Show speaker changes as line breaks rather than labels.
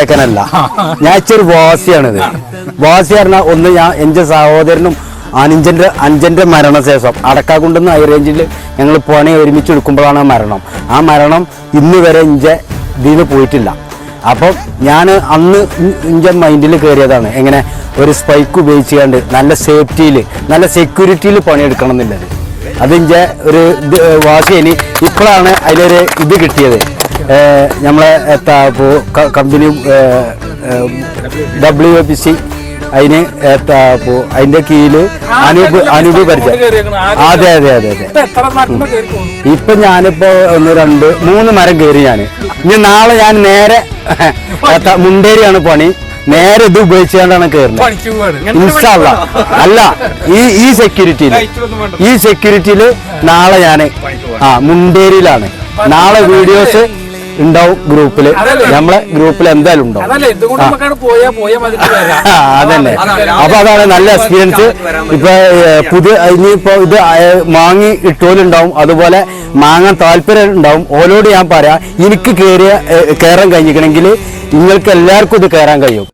കേൾക്കാനല്ല ഞാൻ ഇച്ചൊരു വാസിയാണിത്. വാസി പറഞ്ഞാൽ ഒന്ന് ഞാൻ എന്റെ സഹോദരനും അനുജന്റെ അഞ്ചന്റെ മരണശേഷം അടക്കാക്കുണ്ടെന്ന് ഹൈ റേഞ്ചിൽ ഞങ്ങൾ പണി ഒരുമിച്ച് എടുക്കുമ്പോഴാണ് മരണം. ആ മരണം ഇന്ന് വരെ ഇഞ്ചെ ഇതിന് പോയിട്ടില്ല. അപ്പം ഞാൻ അന്ന് ഇഞ്ചെ മൈൻഡിൽ കയറിയതാണ് എങ്ങനെ ഒരു സ്പൈക്ക് ഉപയോഗിച്ച് കണ്ട് നല്ല സേഫ്റ്റിയിൽ നല്ല സെക്യൂരിറ്റിയിൽ പണിയെടുക്കണം എന്നുള്ളത്. അതിന്റെ ഒരു ഇത് വാശി ഇനി ഇപ്പോഴാണ് അതിലൊരു ഇത് കിട്ടിയത്. നമ്മളെ എത്താ company W A P C അതിന് അതിന്റെ കീഴിൽ അനൂപ് അനൂപ് പരിചയം. അതെ അതെ അതെ അതെ. ഇപ്പൊ ഞാനിപ്പോ ഒന്ന് രണ്ട് മൂന്ന് മരം കയറി ഞാൻ ഇനി നാളെ ഞാൻ നേരെ മുണ്ടേരിയാണ് പണി. നേരെ ഇത് ഉപയോഗിച്ചുകൊണ്ടാണ് കയറുന്നത്
ഇൻഷാള്ള
ഇൻഷാല്ല അല്ല ഈ ഈ സെക്യൂരിറ്റിയിൽ ഈ സെക്യൂരിറ്റിയിൽ നാളെ ഞാൻ ആ മുണ്ടേരിയിലാണ്. നാളെ വീഡിയോസ് ഉണ്ടാവും ഗ്രൂപ്പിൽ. നമ്മളെ ഗ്രൂപ്പിൽ എന്തായാലും ഉണ്ടാവും. അതന്നെ. അപ്പൊ അതാണ് നല്ല എക്സ്പീരിയൻസ് ഇപ്പൊ പുതിയ ഇനിയിപ്പോ ഇത് മാങ്ങി ഇട്ടോലുണ്ടാവും. അതുപോലെ മാങ്ങാൻ താല്പര്യം ഉണ്ടാവും. ഓലോട് ഞാൻ പറയാം എനിക്ക് കയറിയ കയറാൻ കഴിഞ്ഞിക്കണമെങ്കിൽ നിങ്ങൾക്ക് എല്ലാവർക്കും ഇത് കയറാൻ കഴിയും.